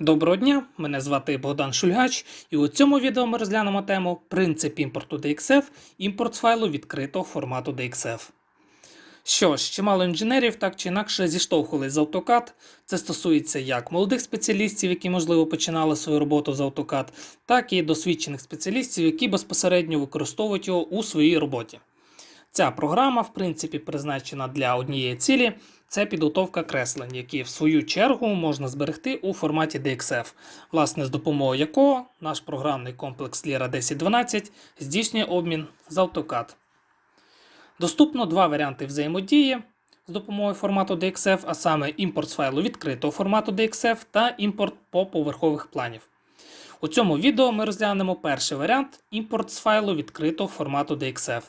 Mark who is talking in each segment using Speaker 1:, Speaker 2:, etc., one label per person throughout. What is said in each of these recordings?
Speaker 1: Доброго дня, мене звати Богдан Шульгач, і у цьому відео ми розглянемо тему Принцип імпорту DXF, імпорт файлу відкритого формату DXF. Що ж, чимало інженерів так чи інакше зіштовхувались з AutoCAD. Це стосується як молодих спеціалістів, які, можливо, починали свою роботу з AutoCAD, так і досвідчених спеціалістів, які безпосередньо використовують його у своїй роботі. Ця програма, в принципі, призначена для однієї цілі це підготовка креслень, які в свою чергу можна зберегти у форматі DXF, власне, з допомогою якого наш програмний комплекс Lira 1012 здійснює обмін з AutoCAD. Доступно два варіанти взаємодії з допомогою формату DXF, а саме імпорт з файлу відкритого формату DXF та імпорт по поверхових планів. У цьому відео ми розглянемо перший варіант імпорт з файлу відкритого формату DXF.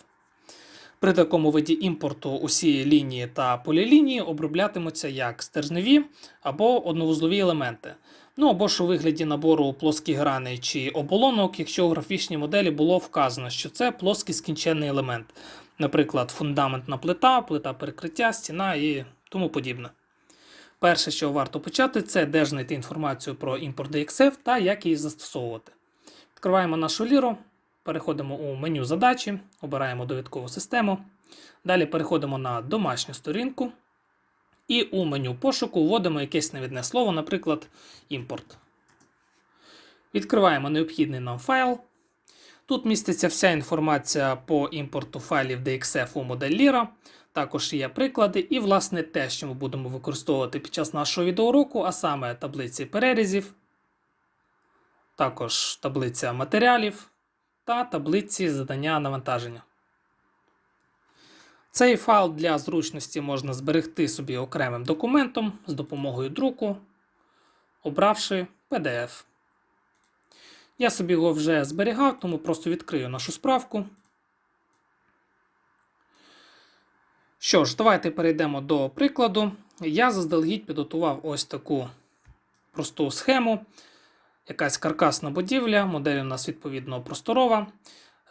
Speaker 1: При такому виді імпорту усі лінії та полілінії оброблятимуться як стержневі або одновузлові елементи. Ну або ж у вигляді набору плоскі грани чи оболонок, якщо у графічній моделі було вказано, що це плоский скінченний елемент, наприклад, фундаментна плита, плита перекриття, стіна і тому подібне. Перше, що варто почати, це де знайти інформацію про імпорт DXF та як її застосовувати. Відкриваємо нашу ліру. Переходимо у меню задачі, обираємо довідкову систему. Далі переходимо на домашню сторінку. І у меню пошуку вводимо якесь навідне слово, наприклад, імпорт. Відкриваємо необхідний нам файл. Тут міститься вся інформація по імпорту файлів DXF у модель Lira. Також є приклади, і, власне, те, що ми будемо використовувати під час нашого відеоуроку, а саме таблиці перерізів, також таблиця матеріалів та таблиці задання навантаження. Цей файл для зручності можна зберегти собі окремим документом з допомогою друку, обравши PDF. Я собі його вже зберігав, тому просто відкрию нашу справку. Що ж, давайте перейдемо до прикладу. Я заздалегідь підготував ось таку просту схему якась каркасна будівля, модель у нас відповідно просторова.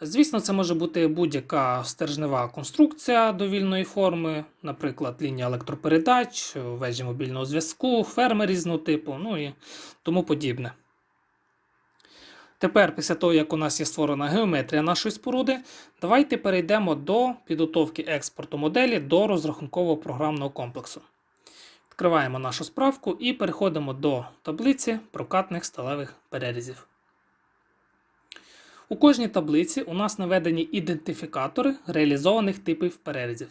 Speaker 1: Звісно, це може бути будь-яка стержнева конструкція довільної форми, наприклад, лінія електропередач, вежі мобільного зв'язку, ферми різного типу, ну і тому подібне. Тепер, після того, як у нас є створена геометрія нашої споруди, давайте перейдемо до підготовки експорту моделі до розрахункового програмного комплексу. Відкриваємо нашу справку і переходимо до таблиці прокатних сталевих перерізів. У кожній таблиці у нас наведені ідентифікатори реалізованих типів перерізів.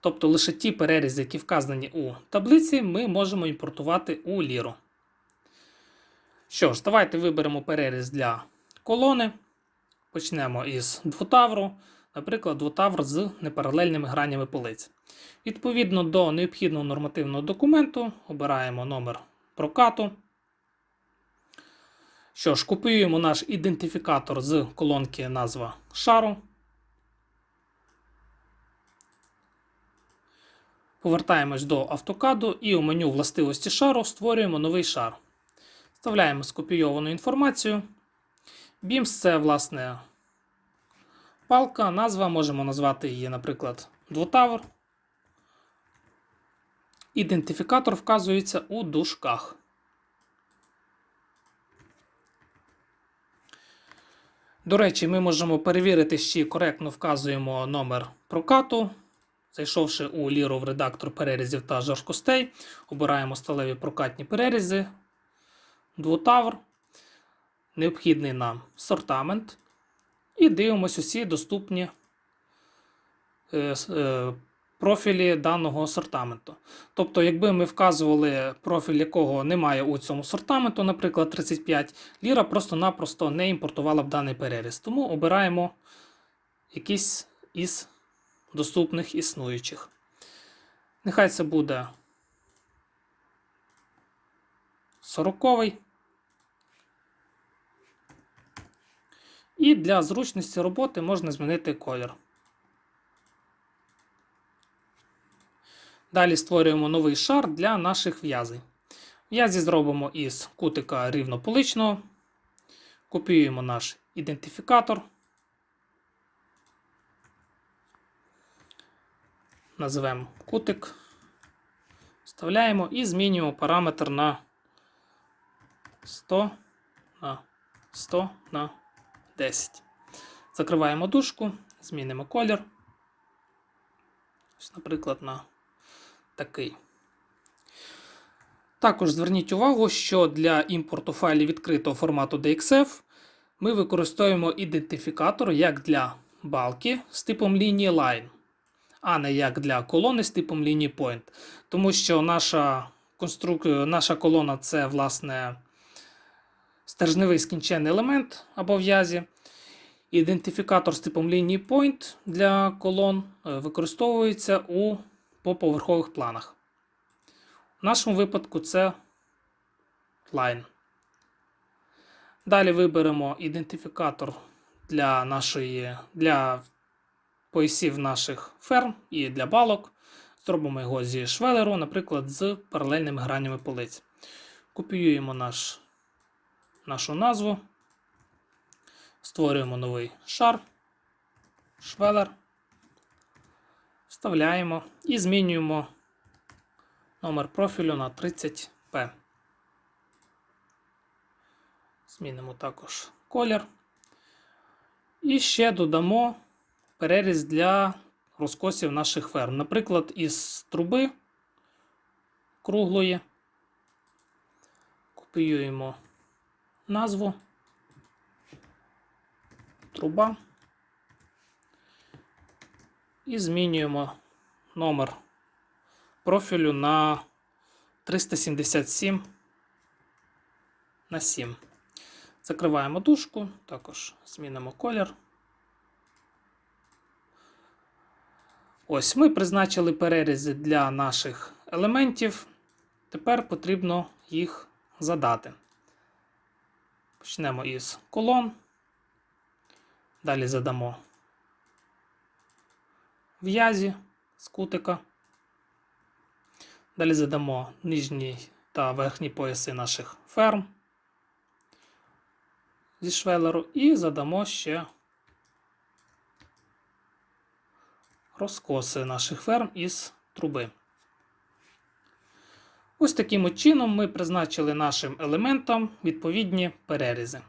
Speaker 1: Тобто лише ті перерізи, які вказані у таблиці, ми можемо імпортувати у ліру. Що ж, давайте виберемо переріз для колони. Почнемо із двотавру, наприклад, двотавр з непаралельними гранями полиць. Відповідно до необхідного нормативного документу, обираємо номер прокату. Що ж, копіюємо наш ідентифікатор з колонки назва шару. Повертаємось до автокаду і у меню властивості шару створюємо новий шар. Вставляємо скопійовану інформацію. BIMS це, власне, палка, назва, можемо назвати її, наприклад, двотавр. Ідентифікатор вказується у дужках. До речі, ми можемо перевірити, чи коректно вказуємо номер прокату. Зайшовши у ліру в редактор перерізів та жорсткостей, обираємо сталеві прокатні перерізи, двутавр, необхідний нам сортамент. І дивимося усі доступні е, е, профілі даного сортаменту. Тобто, якби ми вказували профіль, якого немає у цьому сортаменту, наприклад, 35, ліра просто-напросто не імпортувала б даний переріз. Тому обираємо якийсь із доступних існуючих. Нехай це буде 40. І для зручності роботи можна змінити колір. Далі створюємо новий шар для наших в'язей. В'язі зробимо із кутика рівнополичного. Копіюємо наш ідентифікатор. Назвемо кутик. Вставляємо і змінюємо параметр на 100 на 100 на 10. Закриваємо дужку, змінимо колір. Ось, наприклад, на такий. Також зверніть увагу, що для імпорту файлів відкритого формату DXF ми використовуємо ідентифікатор як для балки з типом лінії line, а не як для колони з типом лінії point. Тому що наша, конструк... наша колона це, власне, стержневий скінчений елемент або в'язі. Ідентифікатор з типом лінії point для колон е, використовується у поповерхових планах. В нашому випадку це line. Далі виберемо ідентифікатор для нашої, для поясів наших ферм і для балок. Зробимо його зі швелеру, наприклад, з паралельними гранями полиць. Копіюємо наш, нашу назву. Створюємо новий шар, швелер, вставляємо і змінюємо номер профілю на 30P. Змінимо також колір. І ще додамо переріз для розкосів наших ферм. Наприклад, із труби круглої. Копіюємо назву. Труба. І змінюємо номер профілю на 377 на 7. Закриваємо дужку, також змінимо колір. Ось ми призначили перерізи для наших елементів. Тепер потрібно їх задати. Почнемо із колон. Далі задамо в'язі з кутика. Далі задамо нижній та верхній пояси наших ферм зі швелеру і задамо ще розкоси наших ферм із труби. Ось таким чином ми призначили нашим елементам відповідні перерізи.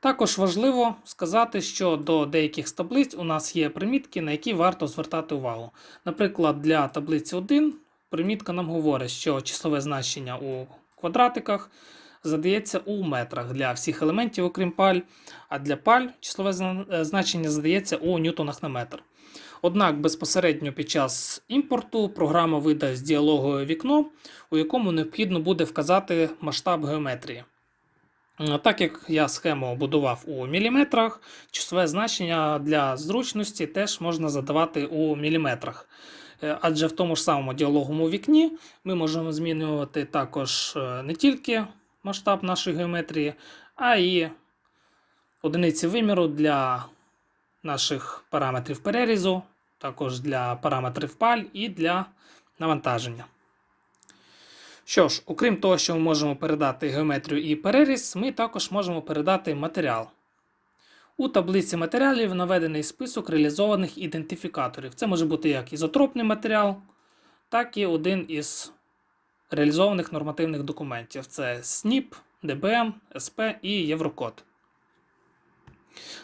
Speaker 1: Також важливо сказати, що до деяких з таблиць у нас є примітки, на які варто звертати увагу. Наприклад, для таблиці 1 примітка нам говорить, що числове значення у квадратиках задається у метрах для всіх елементів, окрім паль, а для паль числове е, значення задається у ньютонах на метр. Однак безпосередньо під час імпорту програма видасть діалогове вікно, у якому необхідно буде вказати масштаб геометрії. Е, Так як я схему будував у міліметрах, часове значення для зручності теж можна задавати у міліметрах. Е, Адже в тому ж самому діалоговому вікні ми можемо змінювати також не тільки масштаб нашої геометрії, а і одиниці виміру для наших параметрів перерізу, також для параметрів паль і для навантаження. Що ж, окрім того, що ми можемо передати геометрію і переріз, ми також можемо передати матеріал. У таблиці матеріалів наведений список реалізованих ідентифікаторів. Це може бути як ізотропний матеріал, так і один із реалізованих нормативних документів. Це СНІП, ДБМ, СП і Єврокод.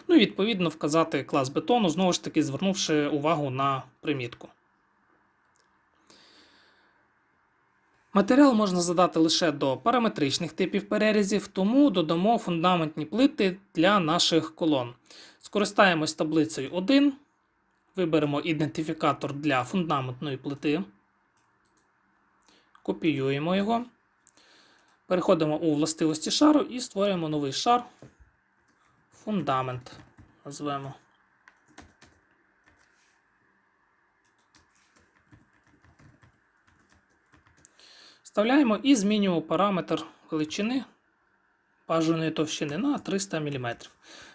Speaker 1: Ну і відповідно вказати клас бетону, знову ж таки, звернувши увагу на примітку. Матеріал можна задати лише до параметричних типів перерізів, тому додамо фундаментні плити для наших колон. Скористаємось таблицею 1, виберемо ідентифікатор для фундаментної плити, копіюємо його, переходимо у властивості шару і створюємо новий шар. Фундамент назвемо. Вставляємо і змінюємо параметр величини бажаної товщини на 300 мм.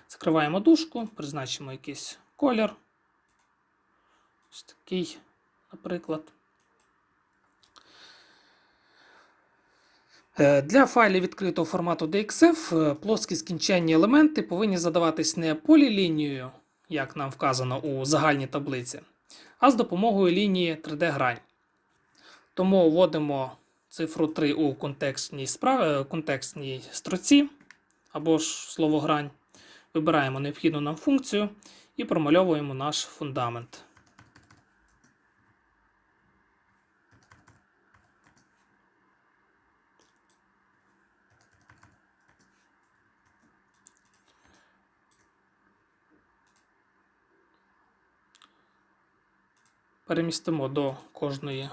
Speaker 1: Закриваємо дужку, призначимо якийсь колір. Ось такий, наприклад. Для файлів відкритого формату DXF е, плоскі скінченні елементи повинні задаватись не полілінією, як нам вказано у загальній таблиці, а з допомогою лінії 3D-грань. Тому вводимо цифру 3 у контекстній, справ... е, контекстній строці або ж словогрань. Вибираємо необхідну нам функцію і промальовуємо наш фундамент. Перемістимо до кожної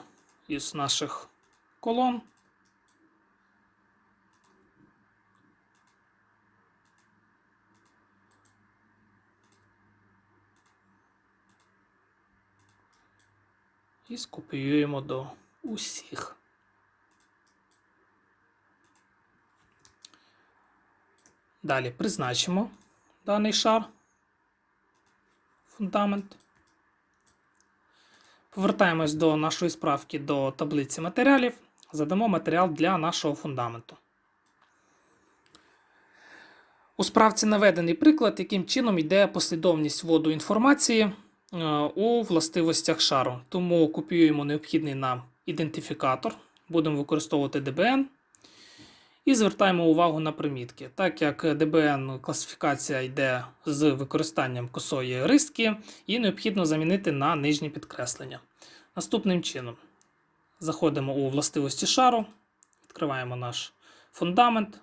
Speaker 1: із наших колон. І скопіюємо до усіх. Далі призначимо даний шар, фундамент. Повертаємось до нашої справки до таблиці матеріалів. Задамо матеріал для нашого фундаменту. У справці наведений приклад, яким чином йде послідовність вводу інформації е, у властивостях шару. Тому копіюємо необхідний нам ідентифікатор, будемо використовувати DBN і звертаємо увагу на примітки. Так як DBN класифікація йде з використанням косої риски, її необхідно замінити на нижні підкреслення. Наступним чином заходимо у властивості шару, відкриваємо наш фундамент.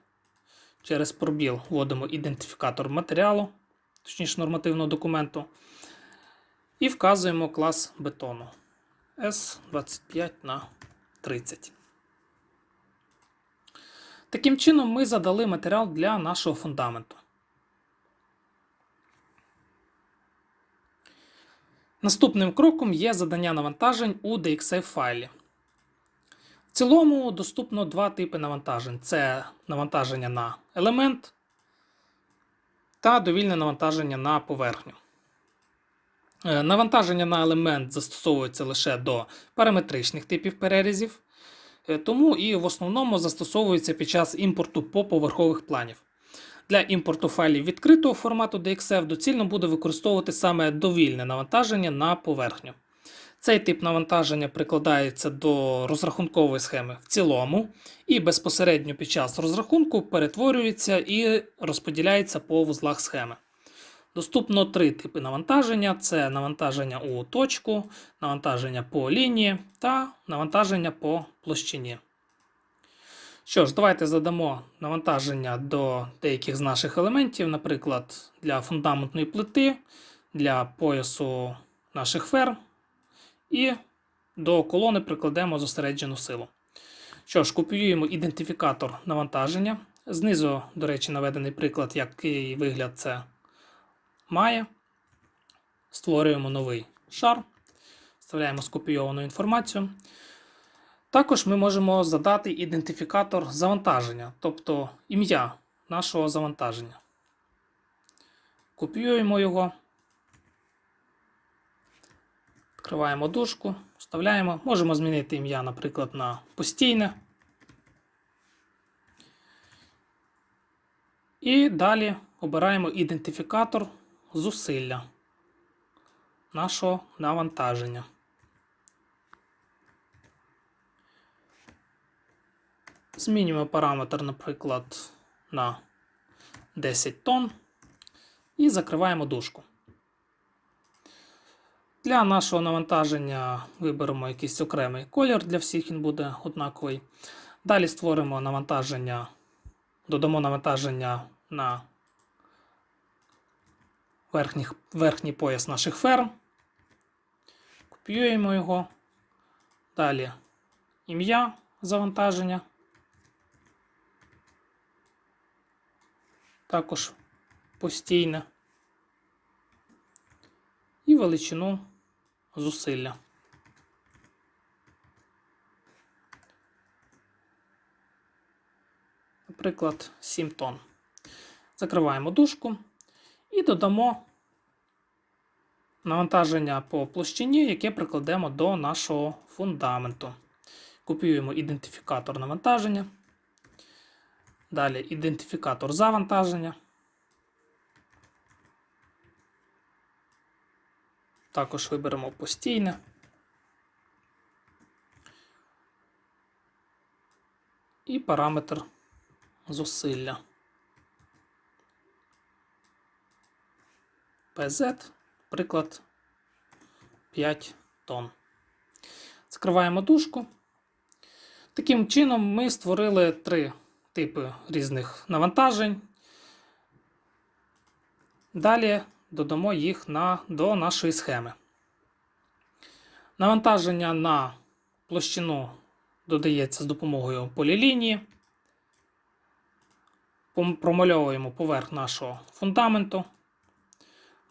Speaker 1: Через пробіл вводимо ідентифікатор матеріалу, точніше нормативного документу, і вказуємо клас бетону S25 на 30. Таким чином, ми задали матеріал для нашого фундаменту. Наступним кроком є задання навантажень у DXF файлі. В цілому доступно два типи навантажень: це навантаження на елемент та довільне навантаження на поверхню. Е, Навантаження на елемент застосовується лише до параметричних типів перерізів, тому і в основному застосовується під час імпорту поповерхових планів. Для імпорту файлів відкритого формату DXF доцільно буде використовувати саме довільне навантаження на поверхню. Цей тип навантаження прикладається до розрахункової схеми в цілому і безпосередньо під час розрахунку перетворюється і розподіляється по вузлах схеми. Доступно три типи навантаження: це навантаження у точку, навантаження по лінії та навантаження по площині. Що ж, давайте задамо навантаження до деяких з наших елементів, наприклад, для фундаментної плити, для поясу наших ферм, і до колони прикладемо зосереджену силу. Що ж, копіюємо ідентифікатор навантаження. Знизу, до речі, наведений приклад, який вигляд це має. Створюємо новий шар, вставляємо скопійовану інформацію. Також ми можемо задати ідентифікатор завантаження, тобто ім'я нашого завантаження. Копіюємо його, відкриваємо дужку, вставляємо. Можемо змінити ім'я, наприклад, на постійне. І далі обираємо ідентифікатор зусилля нашого навантаження. Змінюємо параметр, наприклад, на 10 тонн і закриваємо дужку. Для нашого навантаження виберемо якийсь окремий колір, для всіх він буде однаковий. Далі створимо навантаження, додамо навантаження на верхніх, верхній пояс наших ферм. Копіюємо його. Далі ім'я завантаження. Також постійне. І величину зусилля. Наприклад, 7 тонн. Закриваємо дужку і додамо навантаження по площині, яке прикладемо до нашого фундаменту. Копіюємо ідентифікатор навантаження. Далі ідентифікатор завантаження. Також виберемо постійне. і параметр зусилля. PZ, приклад 5 тонн. Закриваємо дужку. Таким чином, ми створили три типи різних навантажень. Далі додамо їх на, до нашої схеми. Навантаження на площину додається з допомогою полілінії. Промальовуємо поверх нашого фундаменту.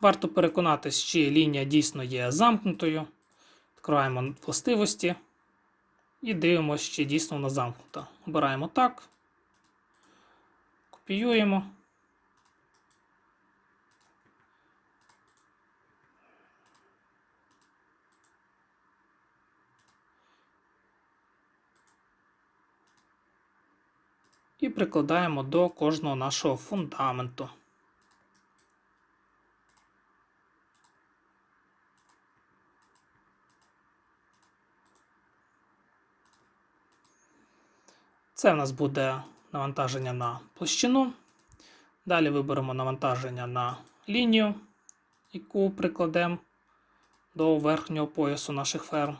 Speaker 1: Варто переконатись, чи лінія дійсно є замкнутою. Відкриваємо властивості і дивимося, чи дійсно вона замкнута. Обираємо так. Копіюємо. І прикладаємо до кожного нашого фундаменту. Це в нас буде навантаження на площину. Далі виберемо навантаження на лінію, яку прикладемо до верхнього поясу наших ферм.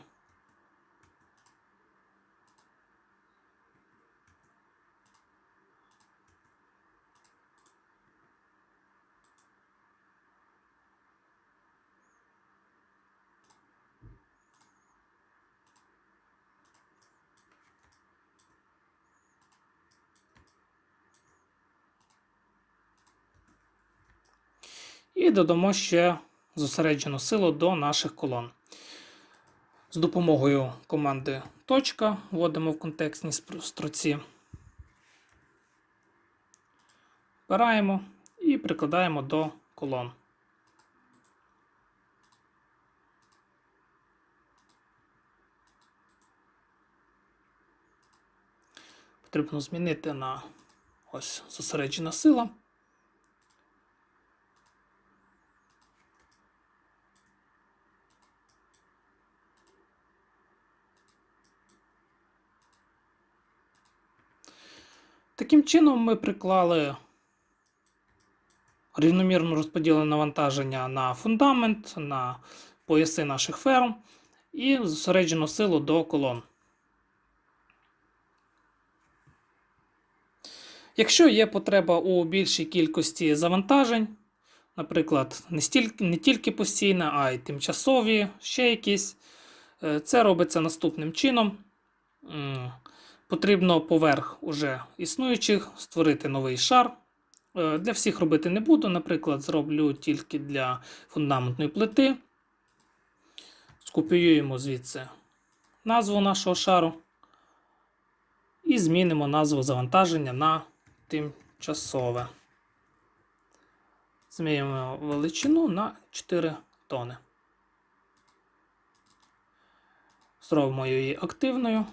Speaker 1: І додамо ще зосереджену силу до наших колон. З допомогою команди точка вводимо в контекстні строці. Вбираємо і прикладаємо до колон. Потрібно змінити на ось зосереджена сила. Таким чином ми приклали рівномірно розподілене навантаження на фундамент, на пояси наших ферм і зосереджену силу до колон. Якщо є потреба у більшій кількості завантажень, наприклад, не, стільки, не тільки постійна, а й тимчасові, ще якісь, е, це робиться наступним чином. Потрібно поверх уже існуючих створити новий шар. Е, Для всіх робити не буду. Наприклад, зроблю тільки для фундаментної плити. Скопіюємо звідси назву нашого шару. І змінимо назву завантаження на тимчасове. Змінюємо величину на 4 тони. Зробимо її активною.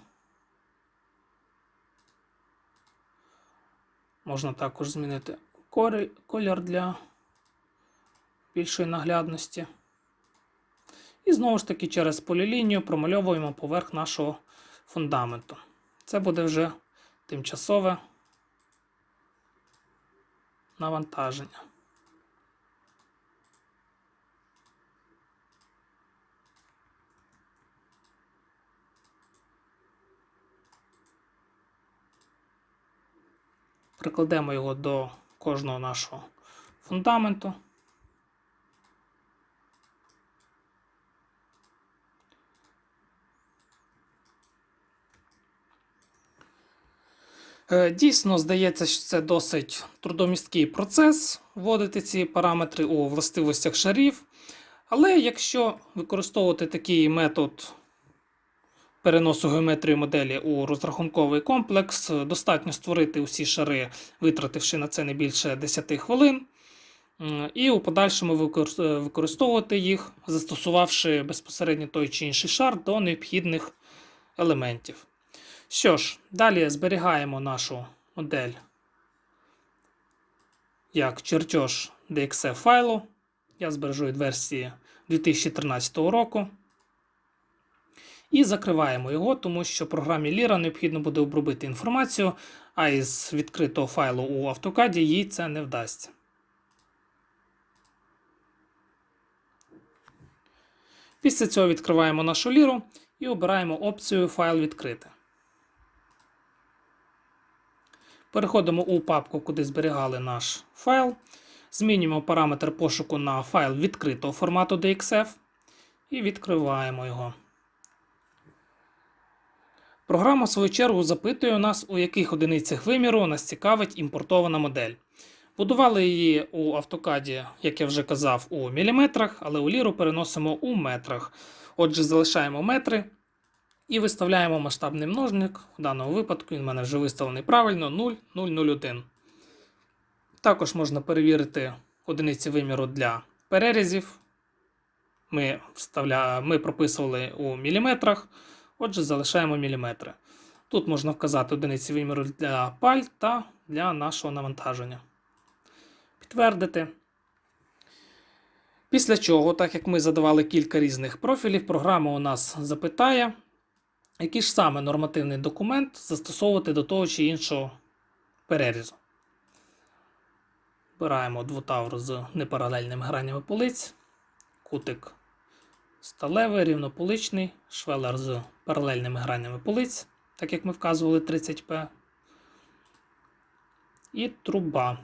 Speaker 1: Можна також змінити колір для більшої наглядності. І знову ж таки через полілінію промальовуємо поверх нашого фундаменту. Це буде вже тимчасове навантаження. Прикладемо його до кожного нашого фундаменту. Е, Дійсно, здається, що це досить трудомісткий процес вводити ці параметри у властивостях шарів. Але якщо використовувати такий метод переносу геометрії моделі у розрахунковий комплекс, достатньо створити усі шари, витративши на це не більше 10 хвилин. І у подальшому використовувати їх, застосувавши безпосередньо той чи інший шар до необхідних елементів. Що ж, далі зберігаємо нашу модель як чертеж DXF файлу. Я збережу від версії 2013 року. І закриваємо його, тому що програмі Lira необхідно буде обробити інформацію, а із відкритого файлу у автокаді їй це не вдасться. Після цього відкриваємо нашу ліру і обираємо опцію Файл відкрити. Переходимо у папку, куди зберігали наш файл. Змінюємо параметр пошуку на файл відкритого формату DXF і відкриваємо його. Програма, в свою чергу, запитує у нас, у яких одиницях виміру нас цікавить імпортована модель. Будували її у автокаді, як я вже казав, у міліметрах, але у ліру переносимо у метрах. Отже, залишаємо метри і виставляємо масштабний множник. У даному випадку він в мене вже виставлений правильно 0,001. Також можна перевірити одиниці виміру для перерізів. Ми, вставля... Ми прописували у міліметрах, отже, залишаємо міліметри. Тут можна вказати одиниці виміру для паль та для нашого навантаження. Підтвердити. Після чого, так як ми задавали кілька різних профілів, програма у нас запитає, який ж саме нормативний документ застосовувати до того чи іншого перерізу. Вбираємо двутавр з непаралельними гранями полиць, кутик сталевий, рівнополичний, швелер з паралельними гранями полиць, так як ми вказували 30П. І труба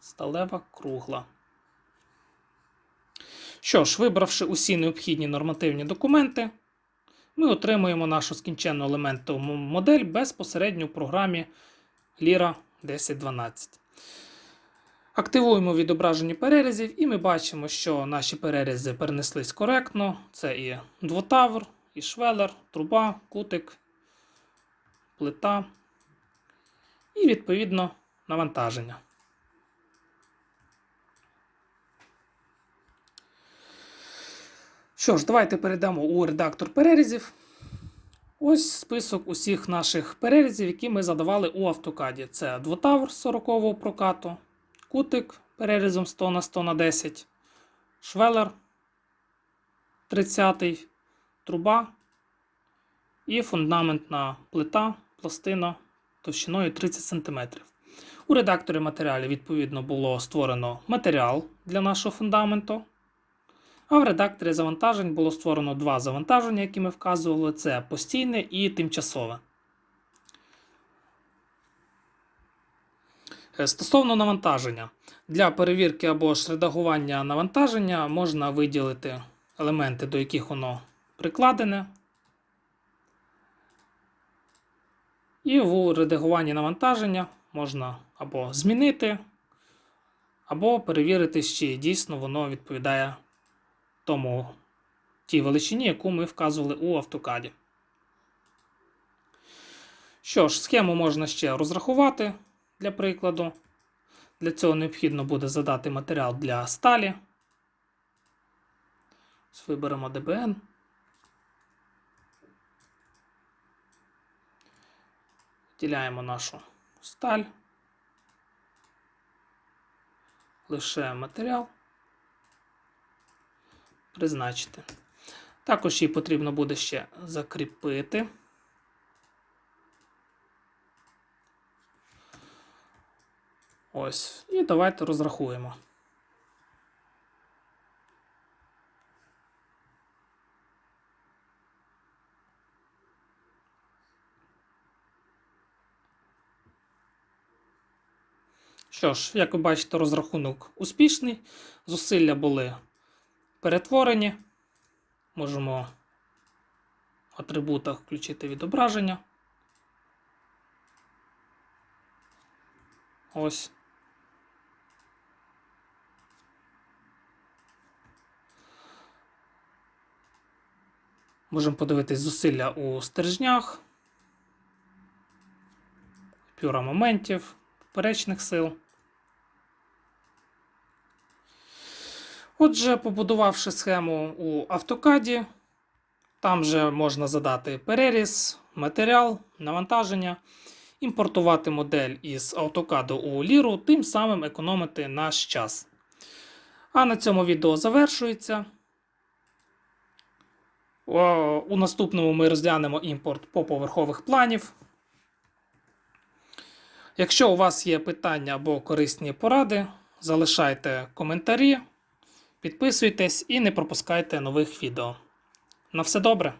Speaker 1: сталева кругла. Що ж, вибравши усі необхідні нормативні документи, ми отримуємо нашу скінченну елементову модель безпосередньо в програмі Lira 1012. Активуємо відображення перерізів, і ми бачимо, що наші перерізи перенеслись коректно. Це і двотавр, і швелер, труба, кутик, плита і, відповідно, навантаження. Що ж, давайте перейдемо у редактор перерізів. Ось список усіх наших перерізів, які ми задавали у автокаді. Це двотавр 40-го прокату, кутик перерізом 100 на 100 на 10, швелер 30, труба і фундаментна плита, пластина товщиною 30 см. У редакторі матеріалів, відповідно, було створено матеріал для нашого фундаменту. А в редакторі завантажень було створено два завантаження, які ми вказували: це постійне і тимчасове. Стосовно навантаження. Для перевірки або ж редагування навантаження можна виділити елементи, до яких воно прикладене. І в редагуванні навантаження можна або змінити, або перевірити, чи дійсно воно відповідає тому тій величині, яку ми вказували у автокаді. Що ж, схему можна ще розрахувати для прикладу. Для цього необхідно буде задати матеріал для сталі. Ось Виберемо DBN. Виділяємо нашу сталь. Лише матеріал. Призначити. Також її потрібно буде ще закріпити. Ось. І давайте розрахуємо. Що ж, як ви бачите, розрахунок успішний. Зусилля були перетворені. Можемо в атрибутах включити відображення. Ось. Можемо подивитись зусилля у стержнях, пюра моментів, поперечних сил. Отже, побудувавши схему у автокаді, там же можна задати переріз, матеріал, навантаження, імпортувати модель із автокаду у ліру, тим самим економити наш час. А на цьому відео завершується. О, У наступному ми розглянемо імпорт поповерхових планів. Якщо у вас є питання або корисні поради, залишайте коментарі, підписуйтесь і не пропускайте нових відео. На все добре!